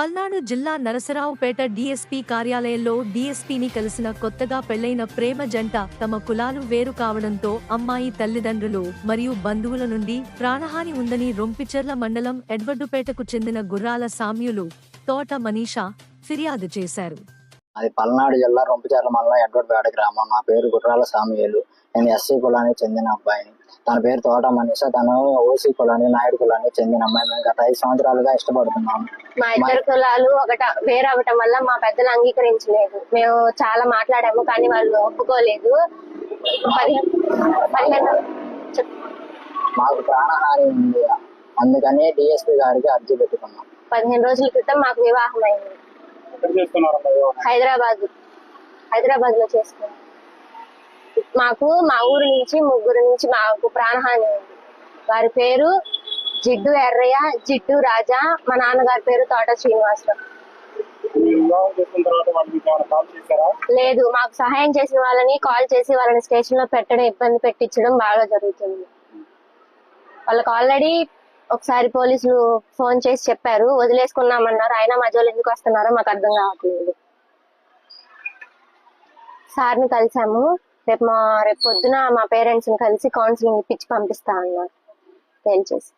పల్నాడు జిల్లా నరసరావుపేట డీఎస్పీ కార్యాలయంలో డీఎస్పీని కలిసిన కొత్తగా పెళ్ళైన ప్రేమ జంట తమ కులాలు వేరు కావడంతో అమ్మాయి తల్లిదండ్రులు మరియు బంధువుల నుండి ప్రాణహాని ఉందని రొంపిచెర్ల మండలం ఎడ్వర్డుపేటకు చెందిన గుర్రాల సామ్యులు తోట మనీషా ఫిర్యాదు చేశారు. అది పల్నాడు జిల్లా రొంపిచర్ల మండలం ఎడ్వర్డ్పేట గ్రామం. నా పేరు గుర్రాల సామియేలు. నేను ఎస్సీ కులానికి చెందిన అబ్బాయిని. తన పేరు తోట మనీష. తను ఓసీ కులానికి నాయుడు కులానికి చెందిన అమ్మాయి. మేము గత ఐదు సంవత్సరాలుగా ఇష్టపడుతున్నాము. మా ఇద్దరు కులాలు ఒకట వేరవటం వల్ల మా పెద్దలు అంగీకరించలేదు. మేము చాలా మాట్లాడాము కానీ వాళ్ళు ఒప్పుకోలేదు. మాకు ప్రాణహాని ఉంది. అందుకని డిఎస్పీ గారికి అర్జీ పెట్టుకున్నాం. పదిహేను రోజుల క్రితం మాకు వివాహం అయింది హైదరాబాద్ హైదరాబాద్. లో చేసుకున్నాం మాకు మా ఊరు నుంచి ముగ్గురు నుంచి మాకు ప్రాణహాని ఉంది వారి పేరు జిడ్డు ఎర్రయ్య జిడ్డు రాజా మా నాన్నగారి పేరు తోట శ్రీనివాసరావు. లేదు మాకు సహాయం చేసిన వాళ్ళని కాల్ చేసి వాళ్ళని స్టేషన్లో పెట్టడం ఇబ్బంది పెట్టించడం బాగా జరుగుతుంది. వాళ్ళకి ఆల్రెడీ ఒకసారి పోలీసులు ఫోన్ చేసి చెప్పారు. వదిలేసుకున్నామన్నారు. అయినా మధ్యలో ఎందుకు వస్తున్నారో మాకు అర్థం కావట్లేదు. సార్ని కలిసాము. రేపు మా రేపు పొద్దున మా పేరెంట్స్ని కలిసి కౌన్సిలింగ్ ఇప్పించి పంపిస్తా అన్నారు. తేల్చేసి